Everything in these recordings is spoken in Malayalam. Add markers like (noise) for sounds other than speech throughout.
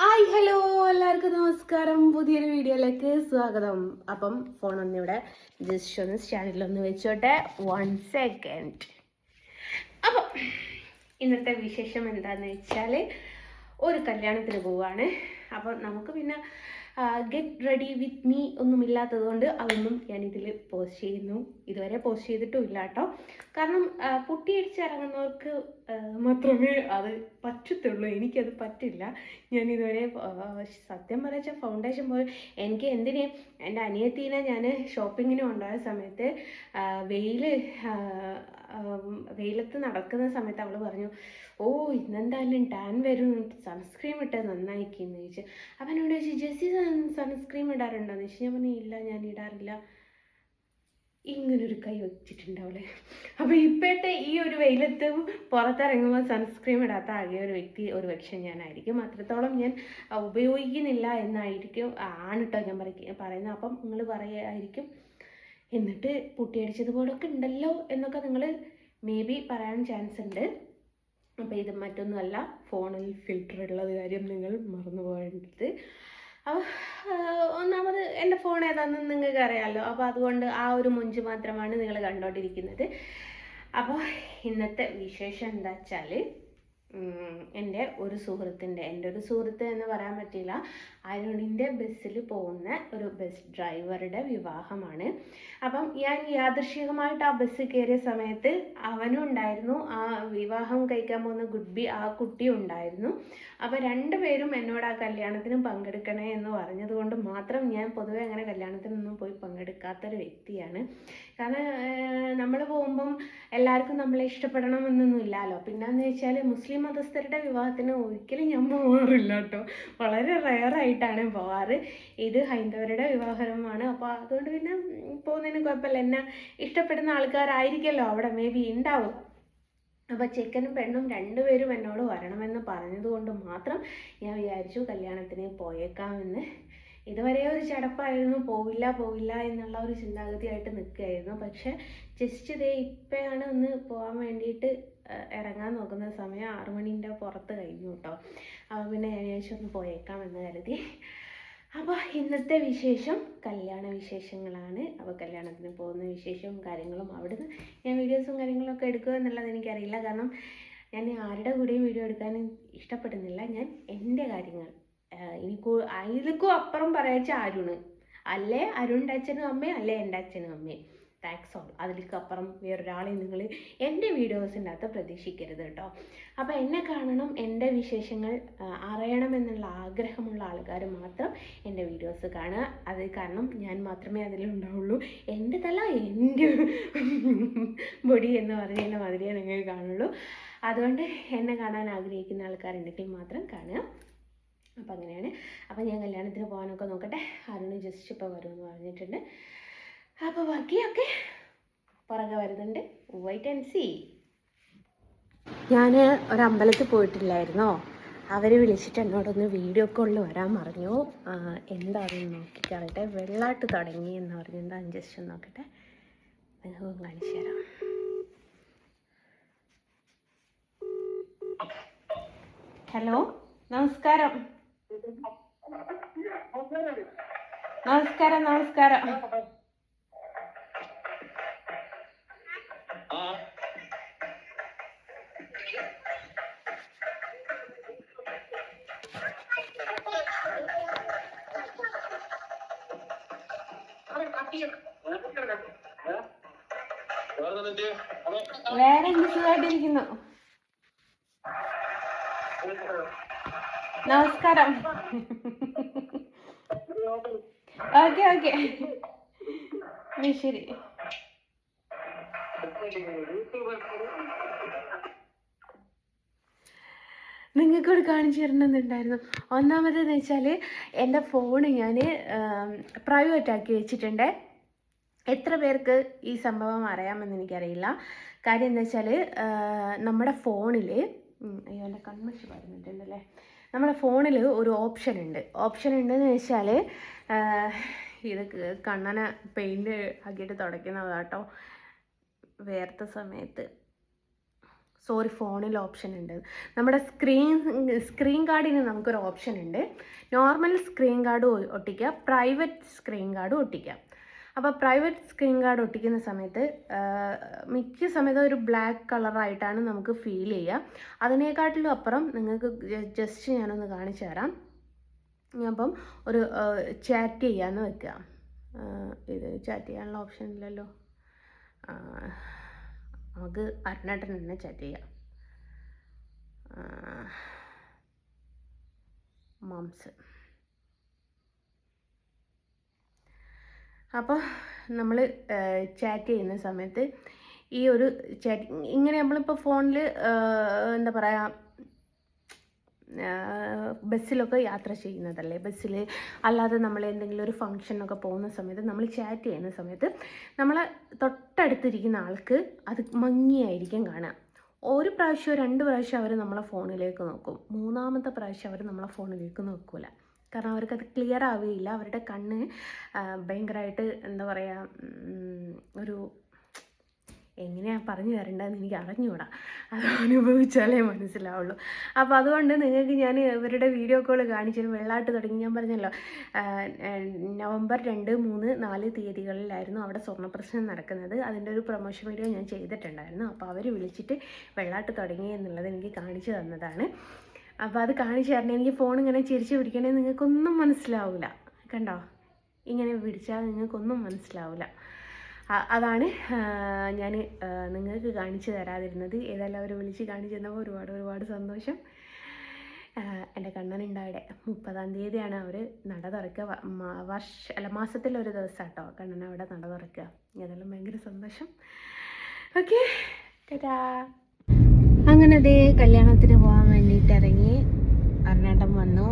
ഹായ് ഹലോ എല്ലാവർക്കും നമസ്കാരം. പുതിയൊരു വീഡിയോയിലേക്ക് സ്വാഗതം. അപ്പം ഫോൺ ഒന്ന് ഇവിടെ ജസ്റ്റ് ഒന്ന് സ്റ്റാൻഡിലൊന്ന് വെച്ചോട്ടെ. വൺ സെക്കൻഡ് അപ്പം ഇന്നത്തെ വിശേഷം എന്താന്ന് വെച്ചാൽ ഒരു കല്യാണത്തിന് പോവാണ്. അപ്പം നമുക്ക് പിന്നെ ഗെറ്റ് റെഡി വിത്ത് മീ ഒന്നും ഇല്ലാത്തത് കൊണ്ട് അതൊന്നും ഞാൻ ഇതിൽ പോസ്റ്റ് ചെയ്യുന്നു. ഇതുവരെ പോസ്റ്റ് ചെയ്തിട്ടും ഇല്ല കേട്ടോ. കാരണം പൊട്ടിയടിച്ചിറങ്ങുന്നവർക്ക് മാത്രമേ അത് പറ്റത്തുള്ളൂ. എനിക്കത് പറ്റില്ല. ഞാൻ ഇതുവരെ സത്യം പറയാച്ച ഫൗണ്ടേഷൻ പോയി എനിക്ക് എന്തിനേയും എന്റെ അനിയത്തീനെ ഞാൻ ഷോപ്പിങ്ങിന് കൊണ്ടുപോയ സമയത്ത് വെയിൽ വെയിലത്ത് നടക്കുന്ന സമയത്ത് അവൾ പറഞ്ഞു ഓ ഇന്നെന്തായാലും ടാൻ വരും. സൺസ്ക്രീം ഇട്ടത് നന്നായിരിക്കുന്നു ചോദിച്ചു. അപ്പം എന്നോട് ചോദിച്ചു ജെസ്സി സൺസ്ക്രീം ഇടാറുണ്ടോ? എന്ന് ചോദിച്ചു. ഞാൻ പറഞ്ഞു ഇല്ല ഞാൻ ഇടാറില്ല. ഇങ്ങനൊരു കൈ വെച്ചിട്ടുണ്ട് അവളെ. അപ്പൊ ഇപ്പോഴത്തെ ഈ ഒരു വെയിലത്ത് പുറത്തിറങ്ങുമ്പോൾ സൺസ്ക്രീം ഇടാത്ത ആകെ ഒരു വ്യക്തി ഒരു പക്ഷെ ഞാനായിരിക്കും. അത്രത്തോളം ഞാൻ ഉപയോഗിക്കുന്നില്ല എന്നായിരിക്കും ആണ് കേട്ടോ ഞാൻ പറയുന്നത്. അപ്പം നിങ്ങൾ പറയായിരിക്കും എന്നിട്ട് പൊട്ടിയടിച്ചതുപോലൊക്കെ ഉണ്ടല്ലോ എന്നൊക്കെ നിങ്ങൾ മേ ബി പറയാൻ ചാൻസ് ഉണ്ട്. അപ്പോൾ ഇത് മറ്റൊന്നുമല്ല ഫോണിൽ ഫിൽറ്റർ ഉള്ളത് കാര്യം നിങ്ങൾ മറന്നു പോകേണ്ടത്. അപ്പോൾ ഒന്നാമത് എന്റെ ഫോൺ ഏതാണെന്ന് നിങ്ങൾക്ക് അറിയാമല്ലോ അപ്പോൾ അതുകൊണ്ട് ആ ഒരു മുഞ്ച് മാത്രമാണ് നിങ്ങൾ കണ്ടുകൊണ്ടിരിക്കുന്നത് അപ്പോൾ ഇന്നത്തെ വിശേഷം എന്താ വെച്ചാൽ എന്റെ ഒരു സുഹൃത്തിന്റെ എന്റെ ഒരു സുഹൃത്ത് എന്ന് പറയാൻ പറ്റില്ല. അരുണിന്റെ ബസ്സിൽ പോകുന്ന ഒരു ബസ് ഡ്രൈവറുടെ വിവാഹമാണ്. അപ്പം ഞാൻ യാദൃശികമായിട്ട് ആ ബസ് കയറിയ സമയത്ത് അവനും ഉണ്ടായിരുന്നു. ആ വിവാഹം കഴിക്കാൻ പോകുന്ന ഗുഡ്ബി ആ കുട്ടിയും ഉണ്ടായിരുന്നു. അപ്പോൾ രണ്ടുപേരും എന്നോട് ആ കല്യാണത്തിന് പങ്കെടുക്കണേ എന്ന് പറഞ്ഞതുകൊണ്ട് മാത്രം ഞാൻ പൊതുവെ അങ്ങനെ കല്യാണത്തിനൊന്നും പോയി പങ്കെടുക്കാത്തൊരു വ്യക്തിയാണ്. കാരണം നമ്മൾ പോകുമ്പം എല്ലാവർക്കും നമ്മളെ ഇഷ്ടപ്പെടണമെന്നൊന്നും ഇല്ലല്ലോ പിന്നെന്ന് വെച്ചാൽ മുസ്ലിം മതസ്ഥരുടെ വിവാഹത്തിന് ഒരിക്കലും ഞാൻ പോകാറില്ല കേട്ടോ. വളരെ റെയറായിട്ടാണ് പോവാറ്. ഇത് ഹൈന്ദവരുടെ വിവാഹമാണ് അപ്പോൾ അതുകൊണ്ട് പിന്നെ പോകുന്നതിന് കുഴപ്പമില്ല. എന്നെ ഇഷ്ടപ്പെടുന്ന ആൾക്കാരായിരിക്കുമല്ലോ അവിടെ. മേ ബി ഉണ്ടാവും. അപ്പോൾ ചെക്കനും പെണ്ണും രണ്ടുപേരും എന്നോട് വരണമെന്ന് പറഞ്ഞതുകൊണ്ട് മാത്രം ഞാൻ വിചാരിച്ചു കല്യാണത്തിന് പോയേക്കാമെന്ന്. ഇതുവരെ ഒരു ചടപ്പായിരുന്നു. പോവില്ല പോവില്ല എന്നുള്ള ഒരു ചിന്താഗതിയായിട്ട് നിൽക്കുകയായിരുന്നു. പക്ഷെ ജസ്റ്റ് ഇതേ ഇപ്പോഴാണ് ഒന്ന് പോകാൻ വേണ്ടിയിട്ട് ഇറങ്ങാൻ നോക്കുന്ന സമയം ആറു മണീന്റെ പുറത്ത് കഴിഞ്ഞു കേട്ടോ അപ്പോൾ പിന്നെ ഞാൻ ഒന്ന് പോയേക്കാം എന്ന് കരുതി. അപ്പോൾ ഇന്നത്തെ വിശേഷം കല്യാണ വിശേഷങ്ങളാണ്. അപ്പോൾ കല്യാണത്തിന് പോകുന്ന വിശേഷവും കാര്യങ്ങളും അവിടുന്ന് ഞാൻ വീഡിയോസും കാര്യങ്ങളൊക്കെ എടുക്കുക എന്നുള്ളത് എനിക്കറിയില്ല. കാരണം ഞാൻ ആരുടെ കൂടെയും വീഡിയോ എടുക്കാൻ ഇഷ്ടപ്പെടുന്നില്ല. ഞാൻ എന്റെ കാര്യങ്ങൾ എനിക്ക് അതിലേക്കും അപ്പുറം പറയാച്ച അരുണ്. അല്ലേ? അരുണിന്റെ അച്ഛനും അമ്മയും അല്ലേ എന്റെ അച്ഛനും അമ്മയും? താങ്ക്സ് ഓൾ അതിലേക്കപ്പുറം വേറൊരാളെ നിങ്ങൾ എന്റെ വീഡിയോസിന്റെ അകത്ത് പ്രതീക്ഷിക്കരുത് കേട്ടോ. അപ്പോൾ എന്നെ കാണണം എന്റെ വിശേഷങ്ങൾ അറിയണം അറിയണമെന്നുള്ള ആഗ്രഹമുള്ള ആൾക്കാർ മാത്രം എന്റെ വീഡിയോസ് കാണുക. അത് കാരണം ഞാൻ മാത്രമേ അതിലുണ്ടാവുള്ളൂ. എന്റെ തല എന്റെ ബോഡി എന്ന് പറയുന്ന മാതിരിയേ നിങ്ങൾ കാണുള്ളൂ. അതുകൊണ്ട് എന്നെ കാണാൻ ആഗ്രഹിക്കുന്ന ആൾക്കാരുണ്ടെങ്കിൽ മാത്രം കാണുക. അപ്പം അങ്ങനെയാണ്. അപ്പം ഞാൻ കല്യാണത്തിന് പോകാനൊക്കെ നോക്കട്ടെ. അരുണ് ജസ്റ്റ് ഇപ്പോൾ വരുമെന്ന് പറഞ്ഞിട്ടുണ്ട്. അപ്പോൾ ബാക്കിയൊക്കെ പുറകെ വരുന്നുണ്ട്. വൈറ്റ് ആൻഡ് സി ഞാൻ ഒരമ്പലത്തിൽ പോയിട്ടില്ലായിരുന്നോ? അവർ വിളിച്ചിട്ട് എന്നോടൊന്ന് വീഡിയോ കോളിൽ വരാൻ പറഞ്ഞു. എന്താണെന്ന് നോക്കിക്കാറട്ടെ വെള്ളാട്ട് തുടങ്ങി എന്ന് പറഞ്ഞു. എന്താ ജസ്റ്റ് ഒന്ന് നോക്കട്ടെ. നിങ്ങൾക്ക് കാണിച്ചു തരാം. ഹലോ നമസ്കാരം. നമസ്കാരം നമസ്കാരം. വേറെ സുഖമായിട്ടിരിക്കുന്നു നമസ്കാരം. Okay okay. ശരി. നിങ്ങൾക്കൂടെ കാണിച്ചു തരണമെന്നുണ്ടായിരുന്നു ഒന്നാമതെന്ന് വെച്ചാൽ എന്റെ ഫോൺ ഞാൻ പ്രൈവറ്റ് ആക്കി വെച്ചിട്ടുണ്ട്. എത്ര പേർക്ക് ഈ സംഭവം അറിയാമെന്ന് എനിക്കറിയില്ല. കാര്യം എന്താ വെച്ചാൽ നമ്മുടെ ഫോണിൽ അയ്യോ എന്റെ കൺമഷി വരുന്നുണ്ടല്ലേ? നമ്മുടെ ഫോണിൽ ഒരു ഓപ്ഷൻ ഉണ്ട് ഓപ്ഷൻ ഉണ്ടെന്ന് വെച്ചാൽ ഇത് കണ്ണനെ പെയിന്റ് ആക്കിയിട്ട് തുടയ്ക്കുന്നതാട്ടോ. വേർത്ത സമയത്ത്. സോറി ഫോണിൽ ഓപ്ഷൻ ഉണ്ട്. നമ്മുടെ സ്ക്രീൻ സ്ക്രീൻ കാർഡിന് നമുക്കൊരു ഓപ്ഷൻ ഉണ്ട്. നോർമൽ സ്ക്രീൻ കാർഡ് ഒട്ടിക്കുക പ്രൈവറ്റ് സ്ക്രീൻ കാർഡ് ഒട്ടിക്കുക അപ്പോൾ പ്രൈവറ്റ് സ്ക്രീൻ കാർഡ് ഒട്ടിക്കുന്ന സമയത്ത് മിക്ക സമയത്തും ഒരു ബ്ലാക്ക് കളറായിട്ടാണ് നമുക്ക് ഫീൽ ചെയ്യുക അതിനേക്കാട്ടിലും അപ്പുറം നിങ്ങൾക്ക് ജസ്റ്റ് ഞാനൊന്ന് കാണിച്ചു തരാം. അപ്പം ഒരു ചാറ്റ് ചെയ്യാമെന്ന് വെക്കുക ഇത് ചാറ്റ് ചെയ്യാനുള്ള ഓപ്ഷൻ ഇല്ലല്ലോ. നമുക്ക് അരുണേട്ടൻ തന്നെ ചാറ്റ് ചെയ്യാം. മംസ്. അപ്പോൾ നമ്മൾ ചാറ്റ് ചെയ്യുന്ന സമയത്ത് ഈ ഒരു ചാറ്റ് ഇങ്ങനെ നമ്മളിപ്പോൾ ഫോണിൽ എന്താ പറയുക ബസ്സിലൊക്കെ യാത്ര ചെയ്യുന്നതല്ലേ? ബസ്സിൽ അല്ലാതെ നമ്മൾ എന്തെങ്കിലും ഒരു ഫംഗ്ഷനൊക്കെ പോകുന്ന സമയത്ത് നമ്മൾ ചാറ്റ് ചെയ്യുന്ന സമയത്ത് നമ്മളെ തൊട്ടടുത്തിരിക്കുന്ന ആൾക്ക് അത് ഭംഗിയായിരിക്കും കാണുക ഒരു പ്രാവശ്യം രണ്ട് പ്രാവശ്യം അവർ നമ്മളെ ഫോണിലേക്ക് നോക്കും. മൂന്നാമത്തെ പ്രാവശ്യം അവർ നമ്മളെ ഫോണിലേക്ക് നോക്കൂല. കാരണം അവർക്കത് ക്ലിയർ ആവുകയില്ല. അവരുടെ കണ്ണ് ഭയങ്കരമായിട്ട് എന്താ പറയുക ഒരു എങ്ങനെയാണ് പറഞ്ഞു തരേണ്ടതെന്ന് എനിക്ക് അറിഞ്ഞുകൂടാ അത് അനുഭവിച്ചാലേ മനസ്സിലാവുള്ളൂ. അപ്പോൾ അതുകൊണ്ട് നിങ്ങൾക്ക് ഞാൻ ഇവരുടെ വീഡിയോ കോൾ കാണിച്ചൊരു വെള്ളാട്ട് തുടങ്ങി. ഞാൻ പറഞ്ഞല്ലോ നവംബർ രണ്ട് മൂന്ന് നാല് തീയതികളിലായിരുന്നു അവിടെ സ്വർണ പ്രശ്നം നടക്കുന്നത്. അതിന്റെ ഒരു പ്രൊമോഷൻ വീഡിയോ ഞാൻ ചെയ്തിട്ടുണ്ടായിരുന്നു. അപ്പോൾ അവർ വിളിച്ചിട്ട് വെള്ളാട്ട് തുടങ്ങി എന്നുള്ളത് എനിക്ക് കാണിച്ചു തന്നതാണ്. അപ്പോൾ അത് കാണിച്ചു തരണം. എനിക്ക് ഫോൺ ഇങ്ങനെ ചിരിച്ചു പിടിക്കണേ നിങ്ങൾക്കൊന്നും മനസ്സിലാവില്ല കണ്ടോ? ഇങ്ങനെ പിടിച്ചാൽ നിങ്ങൾക്കൊന്നും മനസ്സിലാവില്ല അതാണ് ഞാൻ നിങ്ങൾക്ക് കാണിച്ചു തരാതിരുന്നത്. ഏതായാലും അവർ വിളിച്ച് കാണിച്ചു തന്നപ്പോൾ ഒരുപാട് ഒരുപാട് സന്തോഷം. എന്റെ എന്റെ അവിടെ. മുപ്പതാം തീയതിയാണ് അവർ നട തുറക്കുക. വർഷ അല്ല മാസത്തിലൊരു ദിവസം കേട്ടോ കണ്ണൻ അവിടെ നട തുറക്കുക. ഏതായാലും ഭയങ്കര സന്തോഷം. ഓക്കെ ടാ അങ്ങനെ അതേ കല്യാണത്തിന് പോകാൻ വേണ്ടിയിട്ട് ഇറങ്ങി അരുണേട്ടൻ വന്നു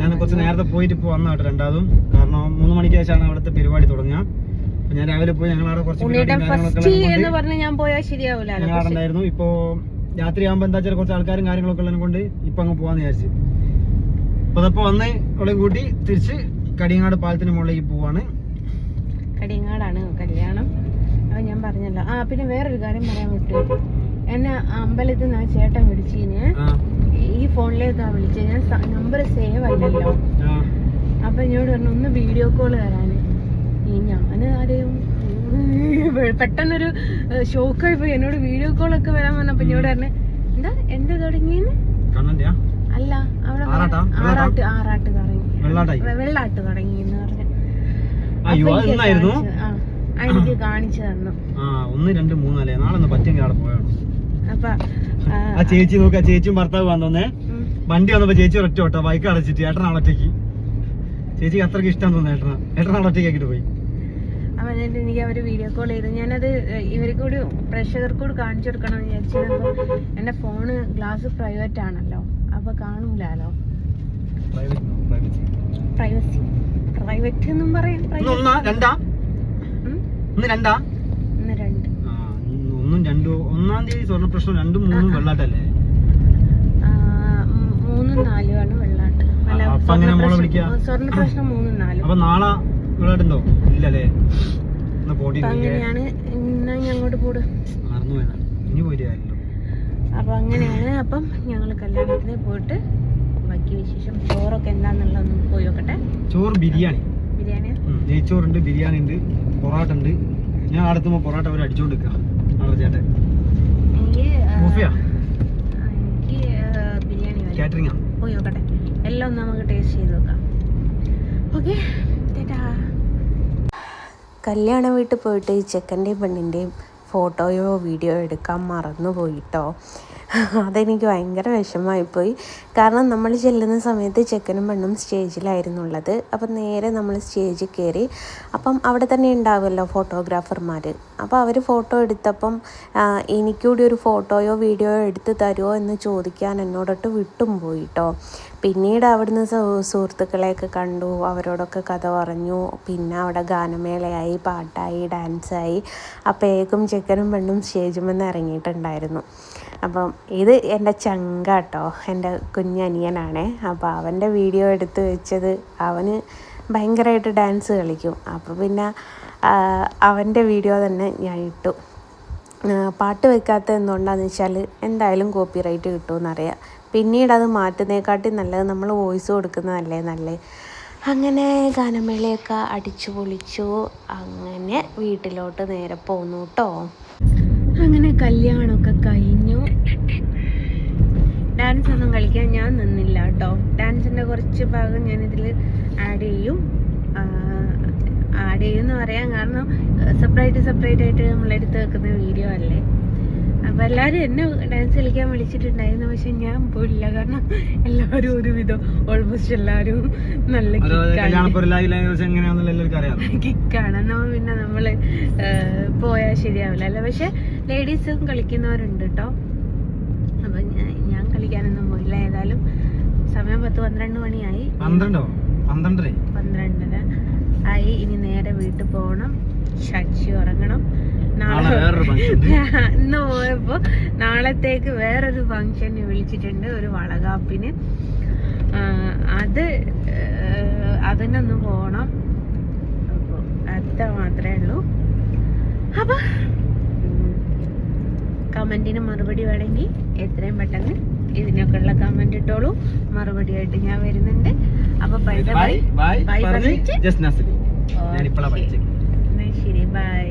ഞാൻ കുറച്ച് നേരത്തെ പോയിട്ട് ഇപ്പോൾ രണ്ടാമതും. കാരണം മൂന്ന് മണിക്ക് ശേഷമാണ് അവിടുത്തെ പരിപാടി തുടങ്ങുക. ഞാൻ രാവിലെ പോയി ഞങ്ങൾ അവിടെ കുറച്ച് എന്ന് പറഞ്ഞ് ഞാൻ പോയാൽ ശരിയാവൂല. ഞങ്ങൾ അവിടെ ഉണ്ടായിരുന്നു. ഇപ്പോ രാത്രി ആകുമ്പോ എന്താ വെച്ചാൽ കുറച്ച് ആൾക്കാരും കാര്യങ്ങളൊക്കെ ഉള്ളത് കൊണ്ട് ഇപ്പൊ അങ്ങ് പോവാന്ന് വിചാരിച്ചു. അപ്പൊ അതപ്പോ വന്ന് അവളെയും കൂട്ടി തിരിച്ച് കടിയങ്ങാട് പാലത്തിന് മുകളിലേക്ക് പോവാണ്. കടിയങ്ങാടാണ് കല്യാണം. അത് ഞാൻ പറഞ്ഞല്ലോ. ആ പിന്നെ വേറൊരു കാര്യം പറയാൻ വിട്ടു. എന്നെ അമ്പലത്തിൽ നിന്ന് ആ ചേട്ടൻ വിളിച്ചു കഴിഞ്ഞാൽ ഈ ഫോണിലേക്കാ വിളിച്ചത്. ഞാൻ നമ്പർ സേവ് അല്ലല്ലോ അപ്പൊ എന്നോട് പറഞ്ഞു ഒന്ന് വീഡിയോ കോൾ തരാന്. ഈ ഞാൻ ആരെയും പെട്ടെന്നൊരു ഷോക്കായി പോയി. എന്നോട് വീഡിയോ കോൾ ഒക്കെ വരാൻ പറഞ്ഞപ്പോ എന്നോട് പറഞ്ഞു എന്താ എന്ത് തുടങ്ങിയെന്ന്? കണ്ണന്റെയാ? അല്ല അവിടെ ആറാട്ടാ? ആറാട്ട് തുടങ്ങി. വെള്ളാട്ട് തുടങ്ങി എന്ന് പറഞ്ഞു എനിക്ക് കാണിച്ചു തന്നു. ഒന്ന് രണ്ട് മൂന്നല്ലേ നാളെ ഒന്ന് പറ്റുമെങ്കിൽ അവിടെ പോയാണ് അപ്പൊ ആ, ചേച്ചി നോക്ക ചേച്ചിയും ഭർത്താവ് വന്നോന്നേ. വണ്ടി വന്നപ്പോ ചേച്ചി ഒറ്റ ഓട്ടോ ബൈക്ക് അടച്ചിട്ട് ഏട്ടനാളൊറ്റയ്ക്ക് ചേച്ചിക്ക് അത്രയ്ക്ക് ഇഷ്ടം തോന്നുന്നു ഏട്ടനാ. ഏട്ടനാണ് ഒറ്റയ്ക്ക് ആക്കിട്ട് പോയി. എന്നിട്ട് എനിക്ക് അവർ വീഡിയോ കോൾ ചെയ്തു. ഞാനത് ഇവർക്ക് കൂടി പ്രേക്ഷകർക്ക് കൂടി കാണിച്ചു കൊടുക്കണം എന്ന് വിചാരിച്ചത് എന്റെ എന്റെ ഫോണ് ഗ്ലാസ് പ്രൈവറ്റ് ആണല്ലോ. അപ്പൊ കാണൂലോ പ്രൈവസി പ്രൈവറ്റ് എന്നും പറയും. ഒന്നാ രണ്ടാ? ഒന്നും തീയതി സ്വർണ പ്രശ്നം രണ്ടും മൂന്നും വെള്ളാട്ടല്ലേ? മൂന്നും നാലും ആണ് വെള്ളാട്ട്. സ്വർണ പ്രശ്നം മൂന്നും നാലും. അപ്പൊ നാളെ വെള്ളാട്ടുണ്ടോ ഇല്ലല്ലേ? പോടി അങ്ങനെയാണ്. ഇനി അപ്പൊ അങ്ങനെയാണ്. അപ്പം ഞങ്ങൾ കല്യാണത്തിന് പോയിട്ട് ബാക്കി വിശേഷം ചോറൊക്കെ എന്താന്നുള്ളതൊന്ന് പോയി നോക്കട്ടെ. ചോറ് ബിരിയാണി. ബിരിയാണി? നെയ്ച്ചോറുണ്ട് ബിരിയാണി ഉണ്ട് പൊറോട്ട ഉണ്ട് ഞാൻ അടുത്തുമ്പോ പൊറോട്ട അവർ അടിച്ചോണ്ട് ചേട്ടൻ. എനിക്ക് എനിക്ക് ആ, ബിരിയാണി മതി കാറ്ററിംഗാ പോയി നോക്കട്ടെ. എല്ലാം നമുക്ക് ടേസ്റ്റ് ചെയ്ത് നോക്കാം. ഓക്കെ കല്യാണ വീട്ടിൽ പോയിട്ട് ഈ ചെക്കന്റെയും പെണ്ണിന്റെയും ഫോട്ടോയോ വീഡിയോ എടുക്കാൻ മറന്നു പോയിട്ടോ? അതെനിക്ക് ഭയങ്കര വിഷമമായിപ്പോയി. കാരണം നമ്മൾ ചെല്ലുന്ന സമയത്ത് ചെക്കനും പെണ്ണും സ്റ്റേജിലായിരുന്നുള്ളത്. അപ്പം നേരെ നമ്മൾ സ്റ്റേജിൽ കയറി അപ്പം അവിടെ തന്നെ ഉണ്ടാവുമല്ലോ ഫോട്ടോഗ്രാഫർമാർ. അപ്പോൾ അവർ ഫോട്ടോ എടുത്തപ്പം എനിക്കൂടി ഒരു ഫോട്ടോയോ വീഡിയോയോ എടുത്ത് തരുമോ എന്ന് ചോദിക്കാൻ എന്നോടൊട്ട് വിട്ടും പോയിട്ടോ. പിന്നീട് അവിടുന്ന് സുഹൃത്തുക്കളെയൊക്കെ കണ്ടു അവരോടൊക്കെ കഥ പറഞ്ഞു. പിന്നെ അവിടെ ഗാനമേളയായി പാട്ടായി ഡാൻസായി. ഏകും ചെക്കനും പെണ്ണും സ്റ്റേജുമെന്ന് ഇറങ്ങിയിട്ടുണ്ടായിരുന്നു. അപ്പം ഇത് എന്റെ ചങ്കാട്ടോ എന്റെ കുഞ്ഞനിയനാണേ. അപ്പോൾ അവന്റെ വീഡിയോ എടുത്ത് വെച്ചത് അവന് ഭയങ്കരമായിട്ട് ഡാൻസ് കളിക്കും. അപ്പോൾ പിന്നെ അവന്റെ വീഡിയോ തന്നെ ഞാൻ ഇട്ടു. പാട്ട് വെക്കാത്ത എന്തുകൊണ്ടാണെന്ന് വെച്ചാൽ എന്തായാലും കോപ്പി റൈറ്റ് കിട്ടുമെന്നറിയാം. പിന്നീട് അത് മാറ്റുന്നതിനെക്കാട്ടി നല്ലത് നമ്മൾ വോയിസ് കൊടുക്കുന്നതല്ലേ നല്ലത് അങ്ങനെ ഗാനമേളയൊക്കെ അടിച്ചു പൊളിച്ചു. അങ്ങനെ വീട്ടിലോട്ട് നേരെ പോന്നു കേട്ടോ അങ്ങനെ കല്യാണമൊക്കെ കഴിഞ്ഞു. ഡാൻസ് ഒന്നും കളിക്കാൻ ഞാൻ നിന്നില്ല കേട്ടോ ഡാൻസിന്റെ കുറച്ച് ഭാഗം ഞാനിതിൽ ആഡ് ചെയ്യും. ആഡ് ചെയ്യും എന്ന് പറയാൻ കാരണം സെപ്പറേറ്റ് സെപ്പറേറ്റ് ആയിട്ട് നമ്മളെടുത്ത് വെക്കുന്ന വീഡിയോ അല്ലേ? അപ്പോൾ എല്ലാവരും എന്നെ ഡാൻസ് കളിക്കാൻ വിളിച്ചിട്ടുണ്ടായിരുന്നു. പക്ഷെ ഞാൻ പോയില്ല കാരണം എല്ലാവരും ഒരുവിധം ഓൾമോസ്റ്റ് എല്ലാവരും നല്ല കിക്കാണ് എന്നാ നമ്മൾ പിന്നെ നമ്മൾ പോയാൽ ശരിയാവില്ല അല്ല? പക്ഷെ ലേഡീസും കളിക്കുന്നവരുണ്ട് കേട്ടോ അപ്പം ഞാൻ ഞാൻ കളിക്കാനൊന്നും പോയില്ല. ഏതായാലും സമയം പത്ത് പന്ത്രണ്ട് മണിയായി. പന്ത്രണ്ടോ? പന്ത്രണ്ടര പന്ത്രണ്ടര ആയി. ഇനി നേരെ വീട്ടിൽ പോകണം. ശശി ഉറങ്ങണം. (laughs) ഇന്ന് പോയപ്പോ നാളത്തേക്ക് വേറൊരു ഫംഗ്ഷൻ വിളിച്ചിട്ടുണ്ട് ഒരു വളകാപ്പിന്. അത് അതിനൊന്ന് പോണം. അപ്പോൾ അത്ര മാത്രമേ ഉള്ളൂ. അപ്പൊ കമന്റിന് മറുപടി വേണമെങ്കിൽ എത്രയും പെട്ടെന്ന് ഇതിനൊക്കെ ഉള്ള കമന്റ് ഇട്ടോളൂ. മറുപടി ആയിട്ട് ഞാൻ വരുന്നുണ്ട്. അപ്പൊ ബൈ ബൈ ബൈ ശരി ബൈ